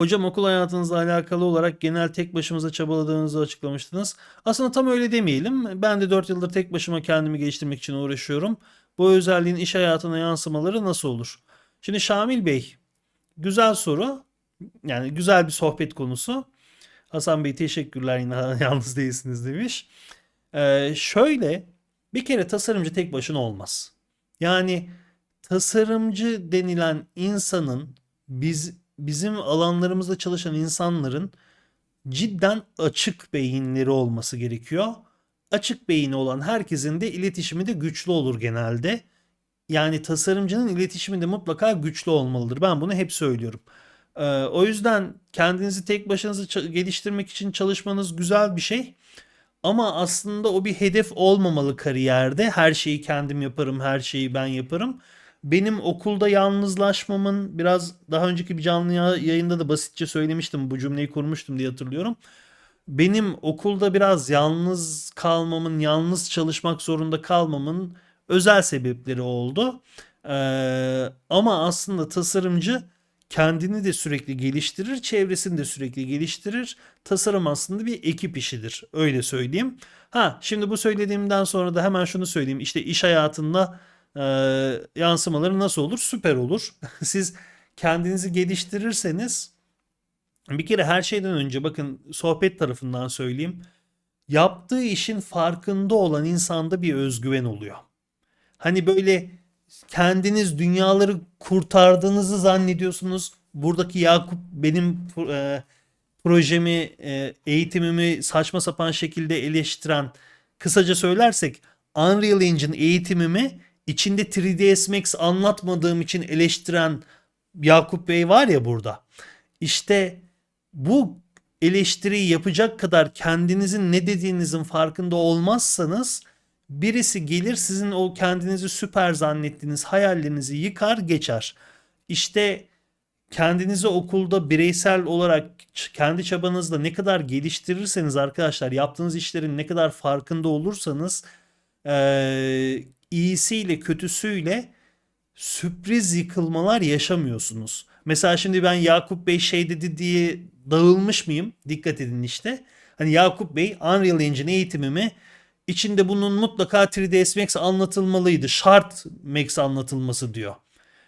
Hocam okul hayatınızla alakalı olarak genel tek başımıza çabaladığınızı açıklamıştınız. Aslında tam öyle demeyelim. Ben de 4 yıldır tek başıma kendimi geliştirmek için uğraşıyorum. Bu özelliğin iş hayatına yansımaları nasıl olur? Şimdi Şamil Bey, güzel soru. Yani güzel bir sohbet konusu. Hasan Bey teşekkürler yine yalnız değilsiniz demiş. Ee, şöyle bir kere tasarımcı tek başına olmaz. Yani tasarımcı denilen insanın biz bizim alanlarımızda çalışan insanların cidden açık beyinleri olması gerekiyor. Açık beyni olan herkesin de iletişimi de güçlü olur genelde. Yani tasarımcının iletişimi de mutlaka güçlü olmalıdır. Ben bunu hep söylüyorum. Ee, o yüzden kendinizi tek başınıza geliştirmek için çalışmanız güzel bir şey. Ama aslında o bir hedef olmamalı kariyerde. Her şeyi kendim yaparım, her şeyi ben yaparım. Benim okulda yalnızlaşmamın biraz daha önceki bir canlı ya- yayında da basitçe söylemiştim. Bu cümleyi kurmuştum diye hatırlıyorum. Benim okulda biraz yalnız kalmamın, yalnız çalışmak zorunda kalmamın özel sebepleri oldu. Ee, ama aslında tasarımcı kendini de sürekli geliştirir, çevresini de sürekli geliştirir. Tasarım aslında bir ekip işidir. Öyle söyleyeyim. Ha, şimdi bu söylediğimden sonra da hemen şunu söyleyeyim. İşte iş hayatında e, yansımaları nasıl olur? Süper olur. Siz kendinizi geliştirirseniz bir kere her şeyden önce bakın sohbet tarafından söyleyeyim. Yaptığı işin farkında olan insanda bir özgüven oluyor. Hani böyle kendiniz dünyaları kurtardığınızı zannediyorsunuz. Buradaki Yakup benim e, projemi, e, eğitimimi saçma sapan şekilde eleştiren, kısaca söylersek Unreal Engine eğitimimi içinde 3ds Max anlatmadığım için eleştiren Yakup Bey var ya burada. İşte bu eleştiriyi yapacak kadar kendinizin ne dediğinizin farkında olmazsanız birisi gelir sizin o kendinizi süper zannettiğiniz hayallerinizi yıkar geçer. İşte kendinizi okulda bireysel olarak kendi çabanızla ne kadar geliştirirseniz arkadaşlar yaptığınız işlerin ne kadar farkında olursanız iyisiyle kötüsüyle sürpriz yıkılmalar yaşamıyorsunuz. Mesela şimdi ben Yakup Bey şey dedi diye dağılmış mıyım? Dikkat edin işte. Hani Yakup Bey Unreal Engine eğitimimi içinde bunun mutlaka 3ds Max anlatılmalıydı. Şart Max anlatılması diyor.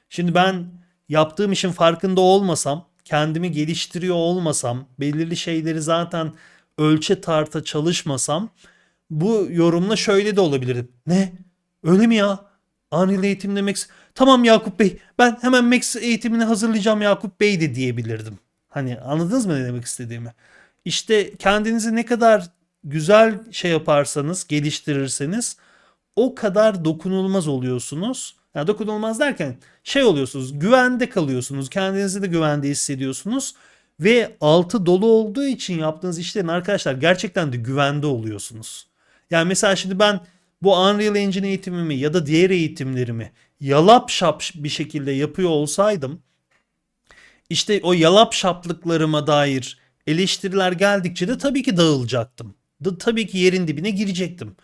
Şimdi ben yaptığım işin farkında olmasam, kendimi geliştiriyor olmasam, belirli şeyleri zaten ölçe tarta çalışmasam bu yorumla şöyle de olabilirdi. Ne? Öyle mi ya? Unreal eğitimde Max. Tamam Yakup Bey ben hemen Max eğitimini hazırlayacağım Yakup Bey de diyebilirdim. Hani anladınız mı ne demek istediğimi? İşte kendinizi ne kadar güzel şey yaparsanız, geliştirirseniz o kadar dokunulmaz oluyorsunuz. Yani dokunulmaz derken şey oluyorsunuz, güvende kalıyorsunuz, kendinizi de güvende hissediyorsunuz ve altı dolu olduğu için yaptığınız işlerin arkadaşlar gerçekten de güvende oluyorsunuz. Yani mesela şimdi ben bu Unreal Engine eğitimimi ya da diğer eğitimlerimi yalap şap bir şekilde yapıyor olsaydım işte o yalap şaplıklarıma dair eleştiriler geldikçe de tabii ki dağılacaktım. Da, tabii ki yerin dibine girecektim.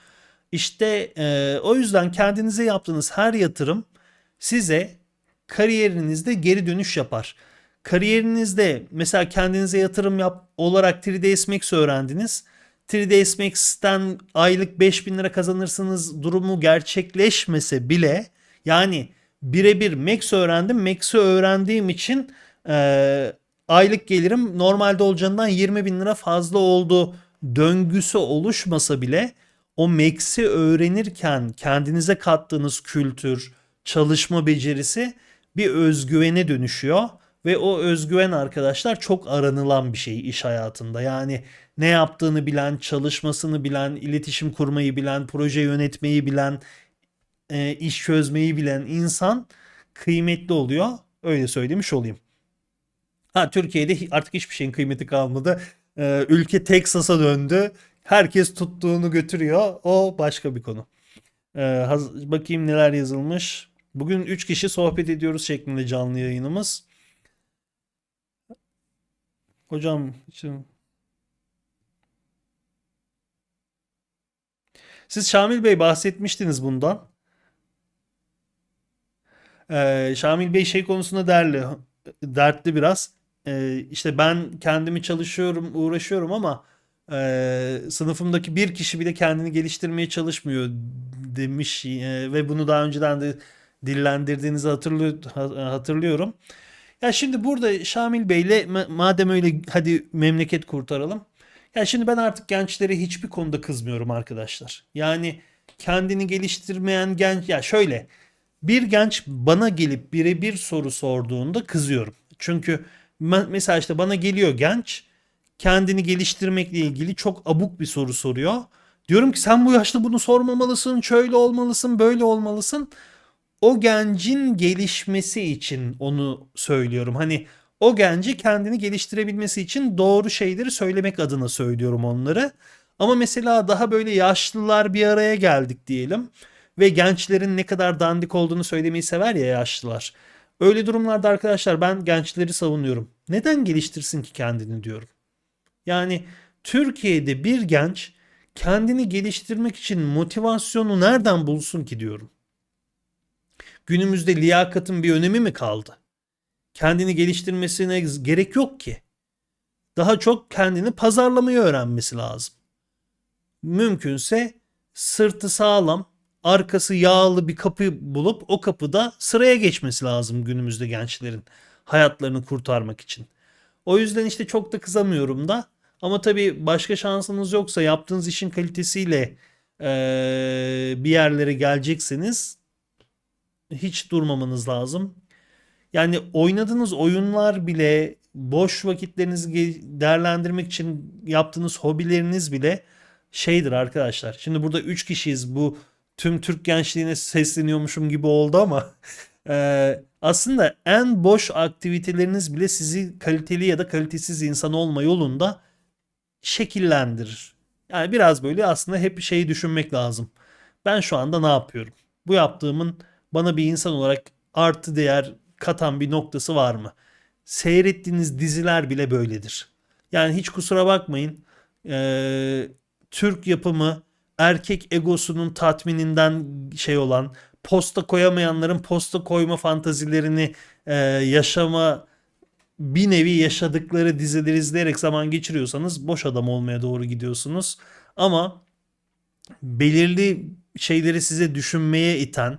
İşte e, o yüzden kendinize yaptığınız her yatırım size kariyerinizde geri dönüş yapar. Kariyerinizde mesela kendinize yatırım yap olarak 3ds Max öğrendiniz. 3ds Max'ten aylık 5000 lira kazanırsınız durumu gerçekleşmese bile yani birebir Max öğrendim. Max'i öğrendiğim için e, aylık gelirim normalde olacağından 20 bin lira fazla oldu döngüsü oluşmasa bile o Max'i öğrenirken kendinize kattığınız kültür, çalışma becerisi bir özgüvene dönüşüyor. Ve o özgüven arkadaşlar çok aranılan bir şey iş hayatında. Yani ne yaptığını bilen, çalışmasını bilen, iletişim kurmayı bilen, proje yönetmeyi bilen, e, iş çözmeyi bilen insan kıymetli oluyor. Öyle söylemiş olayım. Ha Türkiye'de artık hiçbir şeyin kıymeti kalmadı. Ee, ülke Texas'a döndü. Herkes tuttuğunu götürüyor. O başka bir konu. Haz- bakayım neler yazılmış. Bugün 3 kişi sohbet ediyoruz şeklinde canlı yayınımız. Hocam için... Siz Şamil Bey bahsetmiştiniz bundan. Ee, Şamil Bey şey konusunda derli, dertli biraz. e, işte ben kendimi çalışıyorum, uğraşıyorum ama e, sınıfımdaki bir kişi bile kendini geliştirmeye çalışmıyor demiş e, ve bunu daha önceden de dillendirdiğinizi hatırlıyor, ha- hatırlıyorum. Ya şimdi burada Şamil Bey'le ma- madem öyle hadi memleket kurtaralım. Ya şimdi ben artık gençlere hiçbir konuda kızmıyorum arkadaşlar. Yani kendini geliştirmeyen genç ya şöyle bir genç bana gelip birebir soru sorduğunda kızıyorum. Çünkü me- mesela işte bana geliyor genç kendini geliştirmekle ilgili çok abuk bir soru soruyor. Diyorum ki sen bu yaşta bunu sormamalısın, şöyle olmalısın, böyle olmalısın. O gencin gelişmesi için onu söylüyorum. Hani o genci kendini geliştirebilmesi için doğru şeyleri söylemek adına söylüyorum onları. Ama mesela daha böyle yaşlılar bir araya geldik diyelim ve gençlerin ne kadar dandik olduğunu söylemeyi sever ya yaşlılar. Öyle durumlarda arkadaşlar ben gençleri savunuyorum. Neden geliştirsin ki kendini diyorum. Yani Türkiye'de bir genç kendini geliştirmek için motivasyonu nereden bulsun ki diyorum. Günümüzde liyakatın bir önemi mi kaldı? Kendini geliştirmesine gerek yok ki. Daha çok kendini pazarlamayı öğrenmesi lazım. Mümkünse sırtı sağlam, arkası yağlı bir kapı bulup o kapıda sıraya geçmesi lazım günümüzde gençlerin hayatlarını kurtarmak için. O yüzden işte çok da kızamıyorum da. Ama tabii başka şansınız yoksa yaptığınız işin kalitesiyle eee, bir yerlere gelecekseniz hiç durmamanız lazım. Yani oynadığınız oyunlar bile boş vakitlerinizi değerlendirmek için yaptığınız hobileriniz bile şeydir arkadaşlar. Şimdi burada 3 kişiyiz. Bu tüm Türk gençliğine sesleniyormuşum gibi oldu ama aslında en boş aktiviteleriniz bile sizi kaliteli ya da kalitesiz insan olma yolunda şekillendirir. Yani biraz böyle aslında hep şeyi düşünmek lazım. Ben şu anda ne yapıyorum? Bu yaptığımın bana bir insan olarak artı değer katan bir noktası var mı? Seyrettiğiniz diziler bile böyledir. Yani hiç kusura bakmayın. Ee, Türk yapımı erkek egosunun tatmininden şey olan posta koyamayanların posta koyma fantazilerini e, yaşama bir nevi yaşadıkları dizileri izleyerek zaman geçiriyorsanız boş adam olmaya doğru gidiyorsunuz. Ama belirli şeyleri size düşünmeye iten,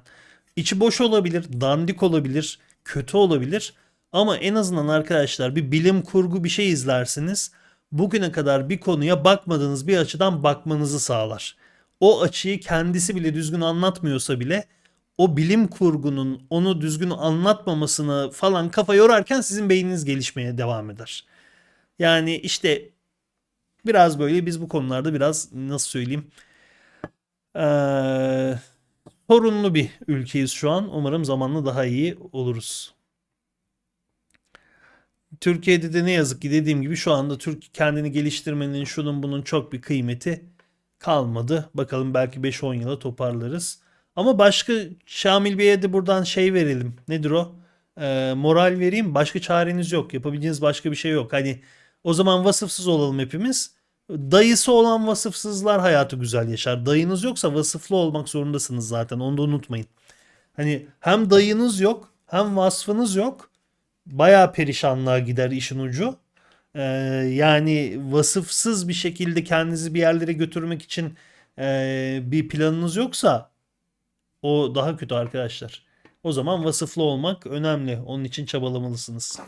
içi boş olabilir, dandik olabilir, kötü olabilir. Ama en azından arkadaşlar bir bilim kurgu bir şey izlersiniz. Bugüne kadar bir konuya bakmadığınız bir açıdan bakmanızı sağlar. O açıyı kendisi bile düzgün anlatmıyorsa bile o bilim kurgunun onu düzgün anlatmamasını falan kafa yorarken sizin beyniniz gelişmeye devam eder. Yani işte biraz böyle biz bu konularda biraz nasıl söyleyeyim eee, sorunlu bir ülkeyiz şu an. Umarım zamanla daha iyi oluruz. Türkiye'de de ne yazık ki dediğim gibi şu anda Türk kendini geliştirmenin şunun bunun çok bir kıymeti kalmadı. Bakalım belki 5-10 yıla toparlarız. Ama başka Şamil Bey'e de buradan şey verelim. Nedir o? Ee, moral vereyim. Başka çareniz yok. Yapabileceğiniz başka bir şey yok. Hani o zaman vasıfsız olalım hepimiz. Dayısı olan vasıfsızlar hayatı güzel yaşar. Dayınız yoksa vasıflı olmak zorundasınız zaten. Onu da unutmayın. Hani hem dayınız yok hem vasfınız yok. Bayağı perişanlığa gider işin ucu. Ee, yani vasıfsız bir şekilde kendinizi bir yerlere götürmek için ee, bir planınız yoksa o daha kötü arkadaşlar. O zaman vasıflı olmak önemli. Onun için çabalamalısınız.